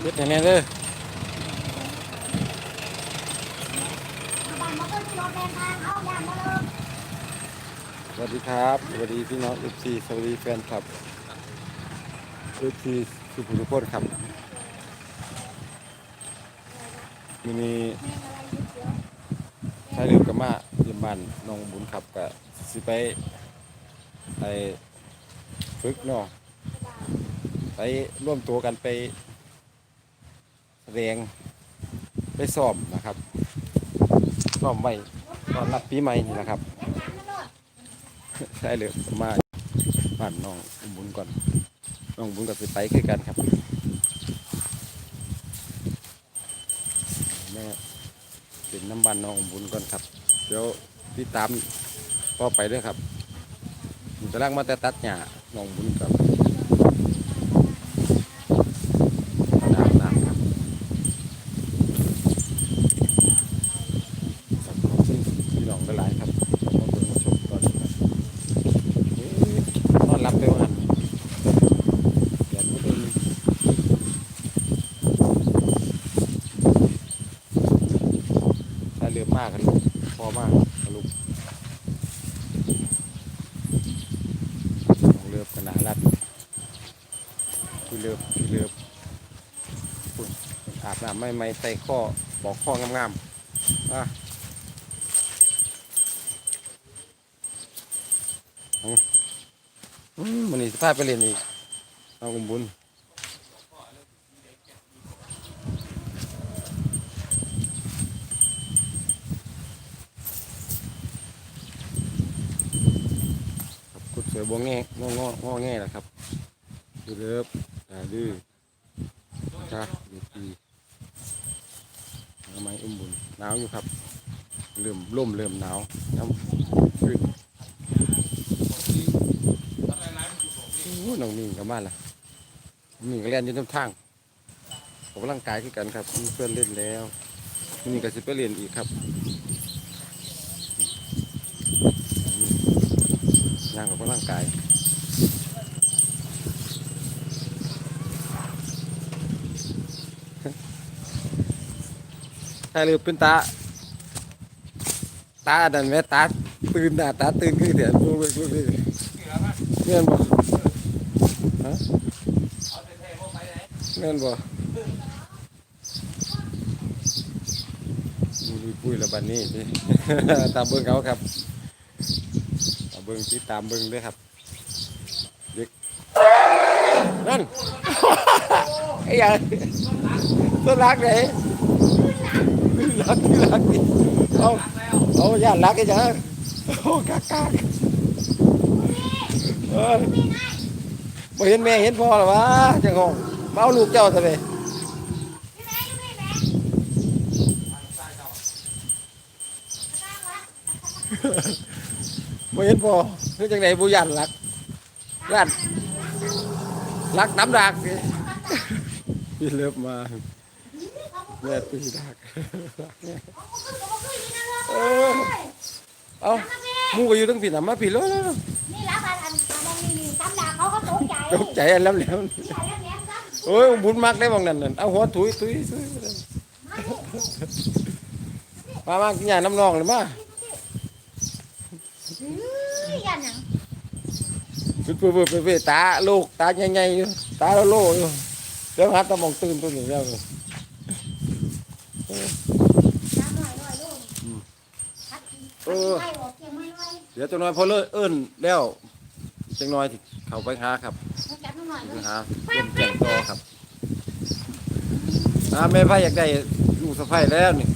เฮ็ดให้แน่เด้อบ้านมาต้เอายางมาเลยสวัสดีครับ สวัสดีพี่น้อง FC สวัสดีแฟนคลับ FC สุภุทุกคนครับมินีใช้เรือกับมาเยี่ยมบ้านน้องบุญครับกับสิไปไปฝึกเนาะ ไปร่วมตัวกันไปแสดงไปซ้อมนะครับซ้อมไว้ตอนรับปีใหม่นี่นะครับใช่เลยมาบ้านน้องบุญก่อนน้องบุญกับสิไปคือกันครับแม่เป็นน้ำบันน้องบุญก่อนครับ เดี๋ยวติดตามก็ไปด้วยครับผมจะล่างมาแต่ตัดหญ้าน้องบุญกับอาบน้ำครับขอบคุณพี่น้องหลายๆครับมาเบิ่งมาชมก่อนครับ นอนรับไปว่างั้นเดี๋ยวมันเป็นถ้าเรือมากกันลูกพอมากกันลูกของเรือขนาดรัดคือเรือคือเรือปุ่นอาบน้ำ ไม่ไม่ใส่ข้อบอกข้องามๆอะอืมมันนี่สภาพไปเรียนอีกเอากุมบุญกุดสวยบวงแง่งองงอแง่แหละครับดูเลิฟดื้อจ้าดีปีทำไมอุ้มบุญหนาวอยู่ครับเริ่มร่มเริ่มหนาวน้ำขึ้นโอ้น้องนิ่งกับมาละนิ่งก็เล่นอยืนทางออกกำลังกายคือกันครับเพื่อนเล่นแล้วนี่ก็สิไปเรียนอีกครับย่างออกกำลังกาย ใช่เลยเป็นตา ตาดันแม่ตาตื่นหน้าตาตื่นคือเดี๋ยวดูไปดูไปเงี้ยบ่ฮะแม่นบ่มีปุ้ยและบันนี้สิตามเบิ้งเขาครับตามเบิ้งที่ตามเบิ้งด้วยครับเด็กนั่นไอ้ยังต้นรักไหน รักรักดิเอาเอาย่านรักไอ้ยังโอ้กากากเออบ่เห็นแม่เห็นพ่อหรอวะจังหงมาเอาลูกเจ้าซะเลยบ่เห็นพ่อคือจังไดบ่ยันรักยันรักน้ำดักพี่เลิฟมา แม่ตีดักเออเอาหมูก็อยู่ตั้งผิดน่ะมาผิดแล้วนี่รับอันอันอันนี้นี่ตำดาเขาก็ตกใจตกใจอันแล้วแล้วนี่อะไรแหลมครับโอ้ยบุญมักได้บางนั่นนั่นเอาหัวถุยถุยถุยมามากินยาน้ำนองเลยมาอือยันหนังปึ๊บปึ๊บปึ๊บปึ๊บตาลูกตาใหญ่ๆอยู่ตาโลๆอยู่เดี๋ยวหาตะมองตื่นตัวนี้แล้ว น้ำหน่อยหน่อยลูกพั ดพัดไล่ออกเกี่ยงไม่ไล่เดี๋ยวจังน้อยพอเลิกเอิ้นแล้วจังน้อยที่เข้าไปหาครับมันจับหน่อยไปลูกหาเริ่มแจงต่อครับอาแม่ไพ่อยากได้ลูกสะใภ้แล้วนี่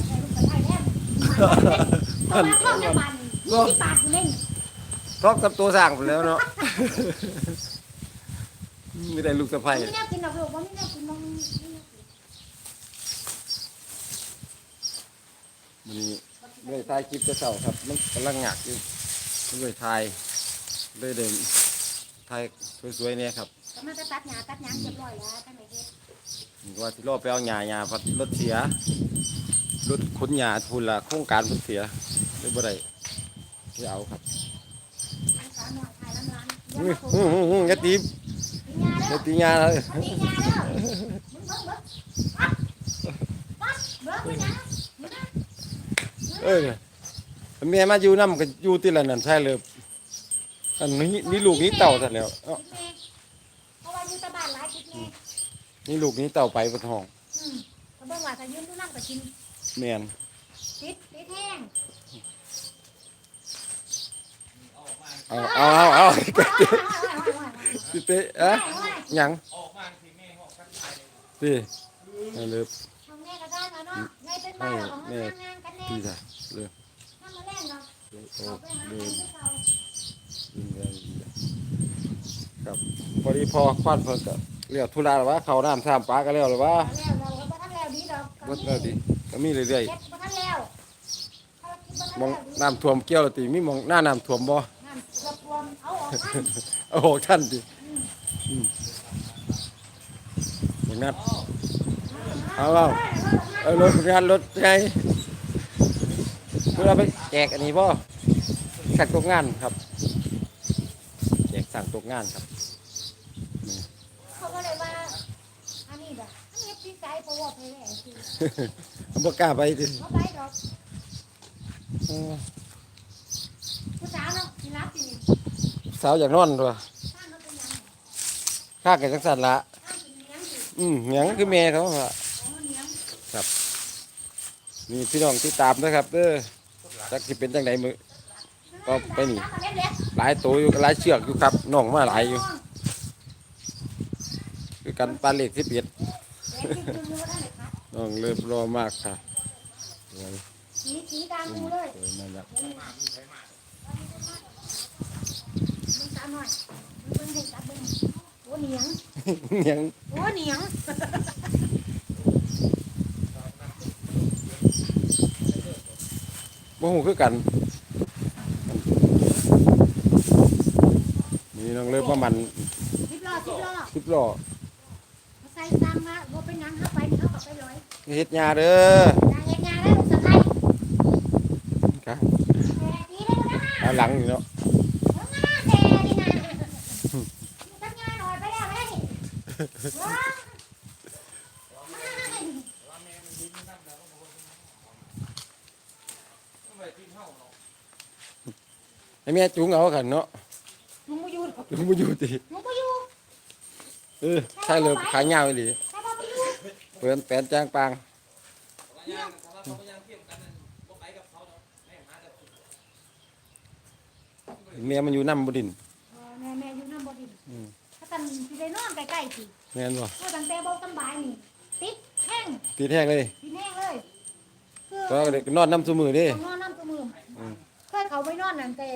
เอามาท่องจังหวัดยี่สิบบาทกูเล่นทอกกับตัวสร้างไปแล้วเนาะ ไม่ได้ลูกสะใภ้ไม่น่ากินหรอกลูกว่าไม่น่ากินมองมันนี้ เลยถ่ายคลิปจะเสาครับ มันกำลังหงักอยู่เลยถ่ายเลยเดินถ่ายสวยๆเนี่ยครับก็มาจะตัดหญ้าตัดหญ้าเรียบร้อยแล้วตั้งแต่เฮ็ดนี่ว่าที่รอบไปเอาหญ้าหญ้าพัดรถเสียรถขนหญ้าทุนละโครงการรถเสียเลยบ่ได้ไม่เอาครับสาวหน่อยถ่ายน้ำร้านอื้ออื้ออื้ออื้ออย่าตีหญ้าเด้ไปตีงานเลยมาตียาเด้อมึงเบิ่งเบิ่งปั๊บปั๊บเบิ่งไปนะมึงนะ เอ้ยแม่มาอยู่นํก็อยู่ที่ละนั่นใช่เลยอันนี้นี่ลูกนี้เต่าซะแล้วเอ้าคิดแม่เพราะว่าอยู่แตะบ้านหลายคิดแม่นี่ลูกนี้เต่าไปบนห้องอืมก็เบิ่งว่าถ้ายืนอยู่นั่งก็กินแม่นติดติดแห้งเอาเอาเอาเอาสิเตะอะหยังสิให้เลิฟทำแม่ก็ได้ แล้วเนาะไงเป็นบ้านเราของมันทำงานกันแน่พี่จ้ะเลิฟทำมาแล่นเนาะโอ้เออเดินที่เขายินดีครับพอดีพอควันเพิ่นก็เรียกธุระแล้วว่าเขาน้ำทามปลาก็แล้วหรือว่าแล้วเราก็บ่ทันแล้วดีก็มีเรื่อยๆมองน้ำท่วมเกี่ยวแล้วติมีมองหน้าน้ำท่วมบ่เอาออกมาโอ้ท่านดิอืมอย่างนั้นเอาเอา เอารถงานรถไงเพื่อเราไปแจกอันนี้บ่สั่งตกงานครับ แจกสั่งตกงานครับเขาก็เลยว่าอันนี้แบบอันนี้พี่ใจเพราะว่าไปแหล่สิผมบ่กล้าไปดิเขาไปดอกเออผู้สาวเนาะที่รับสินี่สาวอยากนอนตัวข้างเขาเป็นยังไงข้ากันจังสันละข้างกินเลี้ยงสิอืมหยังคือแม่เขาว่าอ๋อเลี้ยง นี่พี่น้องที่ตามนะครับเด้อจักสิเป็นจังไดมือก็ไปนี่เอาเล็กหลายตัวอยู่หลายเชือกอยู่ครับน้องมาหลายอยู่คือกันปลาเล็กที่เปียดเล็กที่คือมือได้เลยค่ะน้องเริ่มรอมากค่ะสวยสีสีกลางมือเลยสวยมากครับมึงตามหน่อยมึงเห็นจับมึงโอ้เหนียงยังโอ้เหนียง บ่ฮู้คือกันนี่น้องเริ่มว่ามันสิบล้อสิบล้อสิบล้อมาใส่ตังมาบ่เป็นหยังเข้าไปนี่เขาก็ไปเลยเฮ็ดหญ้าเด้ออยางเฮ็ดงานได้ลูกสะใภ้ครับแต่ดีได้ลูกนะ เอาหลังอยู่เนาะ ลูกนะแต่ดีนะทำงานหน่อยไปแล้วไปแล้วนี่ว้าว ให้แม่จุงเอากันเนาะมึงบ่อยู่หรอกจุงบ่อยู่ติมึงบ่อยู่เออใช่เลยขายาวอีหลีถ้าบ่บ่อยู่เปิ้นแปลนจ้างปางแม่มันอยู่น้ำบ่ดินเออแม่แม่อยู่น้ำบ่ดินอืมถ้าตันสิได้นอนใกล้ๆสิแม่นบ่เพราะตั้งแต่บ่สำบายนี่ติดแห้งติดแห้งเลยติดแห้งเลยคือก็เด็กนอนน้ำซุมือเดิต้องนอนน้ำตัวมืออม เคยเขาไปนอนนั่นแต่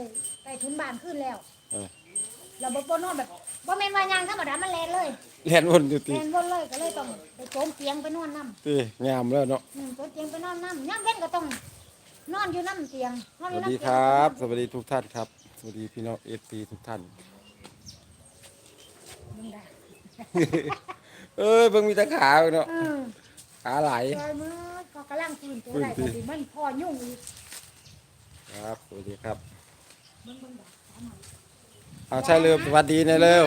แต่ทุนบ้านขึ้นแล้วเออ เราบ่บ่นอนแบบบ่แม่นว่ายางธรรมดามันแลนเลยแล่นวนอยู่ติแลนวนเลยก็เลยต้องไปโจมเตียงไปนอนน้ำติงามแล้วเนาะอืมโจมเตียงไปนอนน้ำย่ำเว้นก็ต้อง นอนอยู่น้ำเตียงนอนสอยู่วัสน้ำดีเตียงครับ สวัสดีทุกท่านครับ สวัสดีพี่น้อง FC ทุกท่าน มึงด่าเอ้ยเพิ่งมีแต่ขาเนาะเออขาไหลายซอยมือก็กำลังตื่นตัวได้ตื่แต่นสิสิมันพอยุ่งอีก ครับสวัสดีครับมึงมึงด่าถามหน่อยเอาใช่เร็วสวัสดีนะเร็ว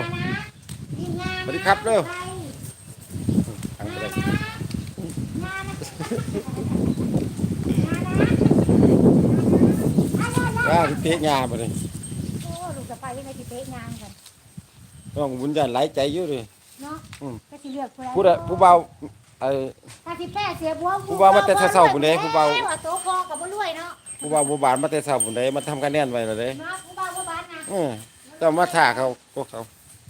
ทีมงานนะสวัสดีครับเร็วไปทางไปเลยงานนะงานนะว่าพี่เป๊ะงามบ่เลยโอ้ลูกจะไปยังไงที่เป๊ะงานกันต้องบุญญาณไหลายใจอยู่เลยเนาะอืมก็สิเลือกผู้ใดผู้ใดผู้เบาไอ้ถ้าสิแป้เสียบัวผู้เบามาแต่เช้าๆผู้ใดผู้เบาแม่ว่าโตพอกับบ่รวยเนาะ ผู้เบาผู้บานมาแต่เช้าบุญใดมาทำคะแนนไว้แล้วเด้เนาะผู้บ่าวผู้บ้านนะเออเจ้ามาท่าเขาพวกเขา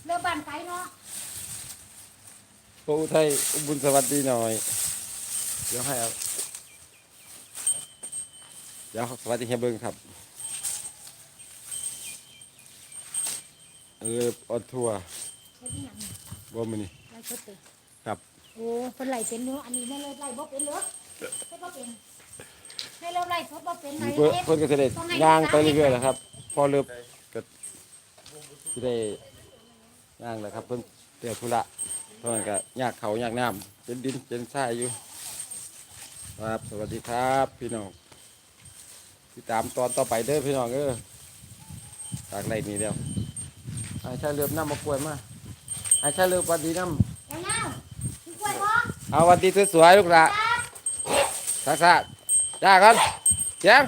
เลือกบ้านไกลเนาะพระอุทัยอุบุญสวัสดีหน่อย เดี๋ยวให้เอาเดี๋ยวสวัสดีเฮียเบิ้งครับ เออออนทัวร์เฮ็ดอีหยังบ่มื้อนี้ไล่ชดติครับ โอ้เพิ่นไล่เป็นเนาะอันนี้แม่เลยไล่บ่เป็นเหรอเฮ็ดบ่เป็น ให้เราไล่ทดบ่เป็นไหนเพิ่นเฮ็ดเพิ่นก็จะได้ย่างไปเรื่อยๆแหละครับ พอเริ่มก็สิได้ย่างแหละครับ เพิ่นเตียวธุระเพราะนั้นก็ยากเขายากน้ำเป็นดินเป็นทรายอยู่ ครับ สวัสดีครับพี่น้องติดตามตอนต่อไปเด้อพี่น้องเออจากไรนี้แล้วไอ้ชายเรือน้ำมากล้วยมาให้ใช่เลือกวันดีน้ยาวๆกินกล้วยบ่ำเอาวันดีสวยๆลูกหละครับทักษะ จ้ากันแจ้ง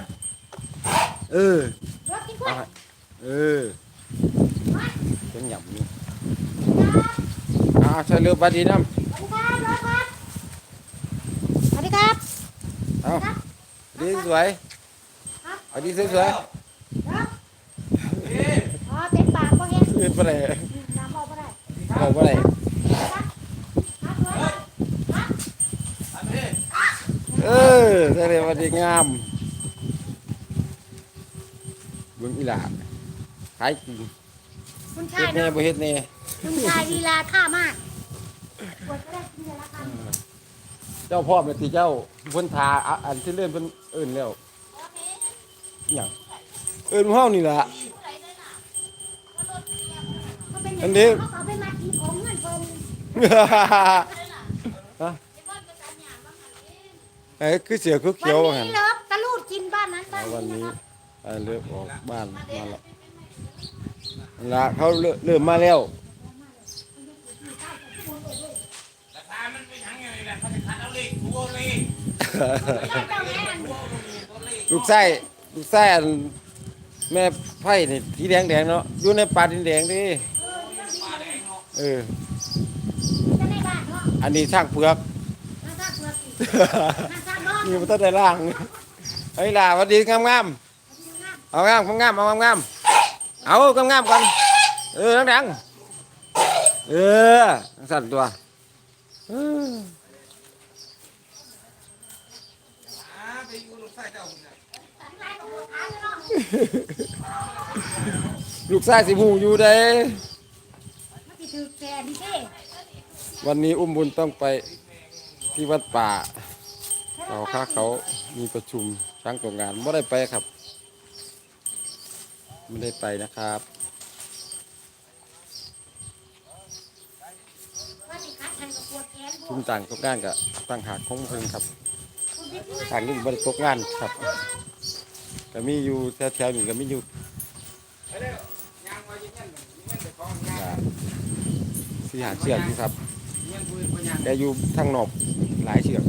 เออรถกินกล้วยเอาให้เออเป็นหยำนี่ครับเอาใช่เลือกวันดีน้สวัสดีครับรถครับสวัสดีครับำเอาดีสวยครับเอาดีสวยรถอ๋อเต็มปากบ่เห็นๆขึ้นไปเลยน้ำเอาบ่ได้เอาไปเลยครับครับรถครับ เออใช่เลยวันดีงามเบิ่งอีหลาขายกินคุณเฮ็ชายดแน่เนาะบ่เฮ็ดแน่คุณชายลีลาท่ามากกดก็ได้กินเดือนละคำเจ้าพ่อเป็นที่เจ้าเพิ่นทาอะอันที่เลื่อนเพิ่นเอิ้นแล้วหยังเอิ้นเฮานี่ล่ะก็เป็นอันนี้เขาเอาไปมากินของเงินเพิ่น ฮะ ไอ้คือเสือคือวัเขียวว่างั้นนนี้เลิฟตะลูดกินบ้านนั้นบ้านวันนี้นี้นะครับไอ้เลิกออกบ้านมาแล้วนั่นละเขาเริ่มเริ่มมาแล้วราคามันเป็นยังไงล่ะเขาจะคัดเอาเลขตัวเลขเจ้าแม่อันตัวเลขลูกไส้ลูกไส้อันแม่ไผ่นี่สีแดงแดงๆเนาะอยู่ในป่าดินแดงดิปลาแดงเนาะเออจะในบ้านเนาะอันนี้ช่างเปลือกน่าซากเปลือกอีกน่าซาก เนาะนี่มันต้องได้ล่างไอ้ยล่ะหวันดีงามงามๆเอางามงามๆเอางามงามๆเอางามงามๆก่อนเออดังๆเออสั่นตัวเอออ่าไปอยู่ลูกไส้เจ้าเนี่ยลูกไส้สิหูอยู่เด้มันสิถือแกดิเซ่วันนี้อุ้มบุญต้องไปที่วัดป่า เขาค้าเขามีประชุมช้างตกงานไม่ได้ไปครับ ไม่ได้ไปนะครับชุมต่างตกงานกับตั้งหากของเพิ่นครับต่างนี่ไม่ได้ตกงานครับก็มีอยู่แถวๆนี้ก็มีอยู่สี่หาเชือกอยู่ครับเงี้อยู่ทางนอกหลายเชือก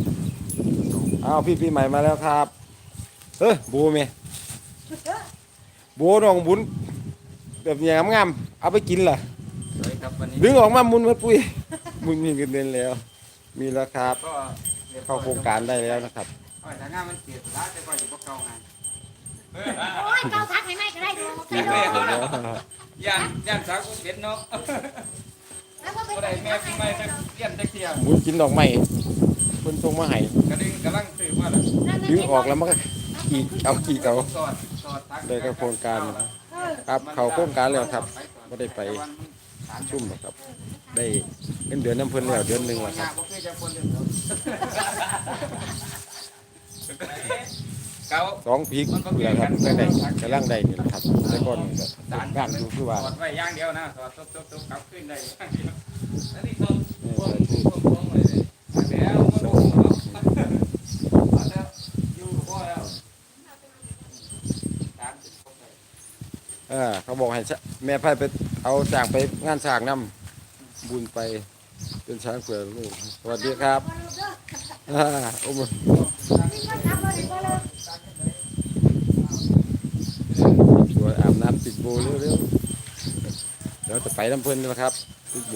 อ้าวพี่ปีใหม่มาแล้วครับเฮ้ยบูเมบูน้องบุญแบบนี้งามๆเอาไปกินล่ะสวยครับวันนี้ดึงออกมามุนมาปุ้ยมุนมีเงินเดือนแล้ว มีแล้วครับ ก็เข้าโครงการได้แล้วนะครับ โอ้ยแต่งานมันเสียร้านแต่ก็อยู่พวกเก่างานโอ้ยเจ้าทักให้ไหมก็ได้ดูมีเงินเดือนแล้วย่านย่านสาวกูเป็นเนาะแล้วก็เป็นก็ได้แม่พี่ไม่ได้เลี้ยนตะเคียนมุนกินดอกไม้ เพิ่นส่งมาให้กระดึงกำลังซื้อว่าล่ะดึงออกแล้วมันก็กีกเอากีกเอาสอดสอดทักได้ก็โครงการเออครับเขาโครงการแล้วครับไม่ได้ไปชุ่มหรอกครับ ได้เงินเดือนน้ำเพิ่นแล้วเดือนหนึ่งแล้วครับบ่เคยจะคนเดียวเก่าสองพีกเพื่อครับก็ได้กำลังได้นี่แหละครับแต่ก่อนนี่ก็ตกงานอยู่คือว่าถอดไว้อย่างเดียวนะถอดตุ๊บตุ๊บตุ๊บกลับขึ้นได้อย่างเดียวแล้วนี่ถอด นี่ พวง ใส่ที่ พวงพวงเลยแล้วมาดูแล้วอยู่พ่อแล้วสามสิบหกเลย เออเขาบอกให้แม่ไพ่ไปเอาช้างไปงานช้างนํบุญไปเป็นช้างเผื่อลูกสวัสดีครับอ่าโอ้โหนี่ก็ทำมาถึงก็เลยสวยอาบน้ำติดโบเร็วๆเดี๋ยวจะไปน้ำเพิ่นแล้วครับติดโบ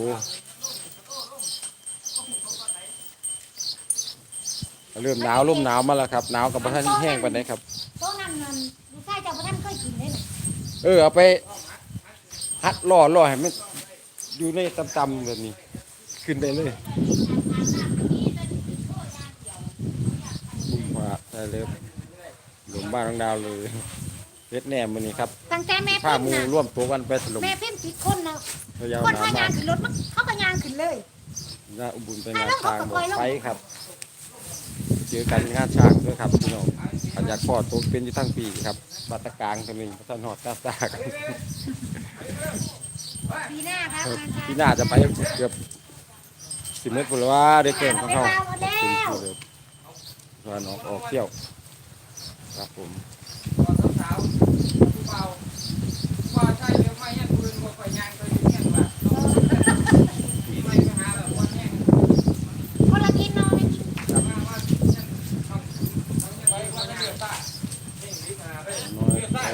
เริ่มหนาวร่มหนาวมาแล้วครับหนาวกับประท่านแห้งไปไหนครับ ออเอาไปฮัดล่อล่อให้มันอยู่ในตำๆแบบนี้ ขึ้นได้เลยบุ้มว่าได้เลยหลุมบ้านของดาวเลยเฮ็ดแหนมมันนี่ครับตั้งแต่แม่ผ้าพิมหมูพ์นะร่วมตัวกันไปถล่มแม่พิมพ์ติดคนนะพะเยาวคนนาพายามานกขึ้นรถมันเขาก็ยางขึ้นเลย น่าอุบุญไปงานช้างบอกไปครับ เจอกันงานช้างด้วยครับพี่น้อง ขันอยากพอดตัวเป็นอยู่ทั้งปีครับบัตรกลางตัวนี้ท่านหอดตาตากันปีหน้าครับงานช้างพี่น่าจะไปเกือบสิบเมตรพุ่นแล้วว่าได้เกินของเขาไปเบาหมดแล้วถึงที่เลยวันออกออกเที่ยว ครับผมพอสาวๆผู้เบาว่าใช่หรือไม่ยันปืนบ่ไปยางตัวอยู่เนี่ยว่า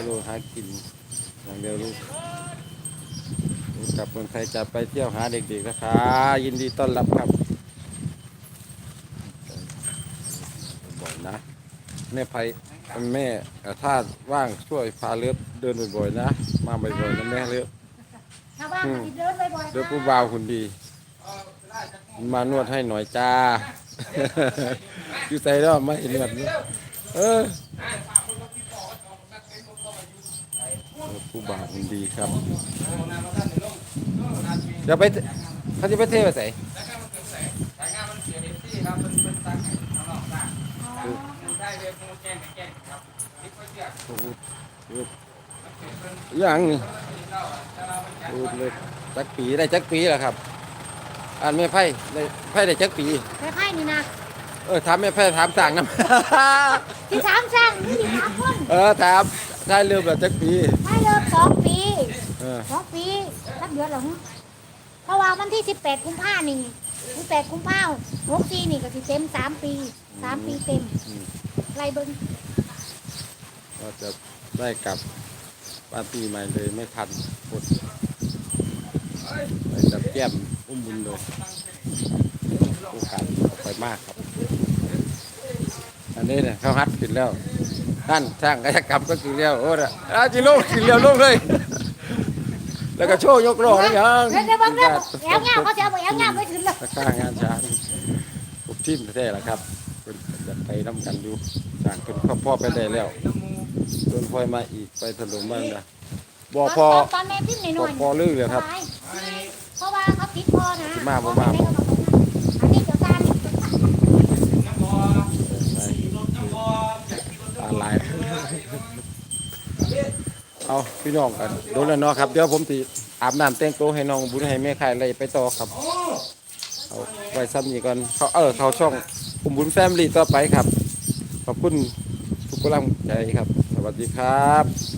ลูก หากินอย่างเดียวลูกลูกกลับเมืองไทยจะไปเที่ยวหาเด็กๆนะคะ ยินดีต้อนรับครับบ่อยนะแม่ไพแม่เอ่อถ้าว่างช่วยพาเลือบเดินบ่อยๆนะ มาบ่อยๆนะแม่เลือบถ้าว่างก็สิเดินบ่อยๆเลือบค่ะผู้บ่าวคุณดี มานวดให้หน่อยจ้าอยู่ใส่แล้วไม่เห็นแบบนี้เออผู้ บ่าวคุณดีครับเดี๋ยวไปเขาจะไปเทไปใส่สายงานมันเสียเด็ที่ครับมันเป็นตั้งให้ข้างนอกได้อ๋อใช่เลยมูแจ้งแจ้งครับนี่ก็เสียโอ้โหอย่างนี่เราถ้าเราไม่จัดโอ้โหเลยจักปีได้จักปีแล้วครับอ่านไม่ไพ่ได้ไพ่ได้จักปีไปไพ่นี่นะเออถามไม่ไพ่ถามสั่งน้ที่ถามช่างนี่ถามคนำเออถามได้เริ่มแบบจักปีให้เลิก สองปีเออสองปีสักเดือนหรอเพราะว่าวันที่สิบแปดกุมภานี่สิบแปดกุมภาหกสี่นี่ก็สิเต็มสามปีสามปีเต็มอืมไรเบิ้งก็จะได้กลับบ้านปีใหม่เลยไม่ทันอดไปจับแก้มอุ้มบุญเลยโอกาสออกไปมากครับ อันนี้เนี่ยเขาฮัดขึ้นแล้ว ท่านสร้างกายกรรมก็กินแล้วโอ้ยอาจิโลกกินแล้วลงเลย แล้วก็โชว์ยกโลกแล้วยังเดี๋ยวเดี๋ยวเบิ้งเดี๋ยวแอลเงาเขาจะเอาแอลเงาไม่ถึงเลยราคางานช้างทุกทีมแท้ๆละครับเพิ่นจะไปน้ำกันอยู่สร้างเป็นพ่อพ่อไปได้แล้วโดนพลอยมาอีกไปถล่มบ้างนะบ่อพอตอนแม่พิมพ์หบ่น่ออยพอลื้อเลยครับเพราะว่าเขาติดพ่อนะมาบ่มาอันนี้เจ้าการ น้ำบอ ไป น้ำบอาลาย เอาพี่น้องกันโดนแล้วเนาะครับ เดี๋ยวผมติอาบน้ำแต่งตัวให้น้องบุญให้แม่ขายอะไรไปต่อครับ เอาไว้ซ้ำนี้ก่อนเขาเออเขาช่องอุ้มบุญแฟมลี่ต่อไปครับ ขอบคุณทุกกำลังใจครับ สวัสดีครับ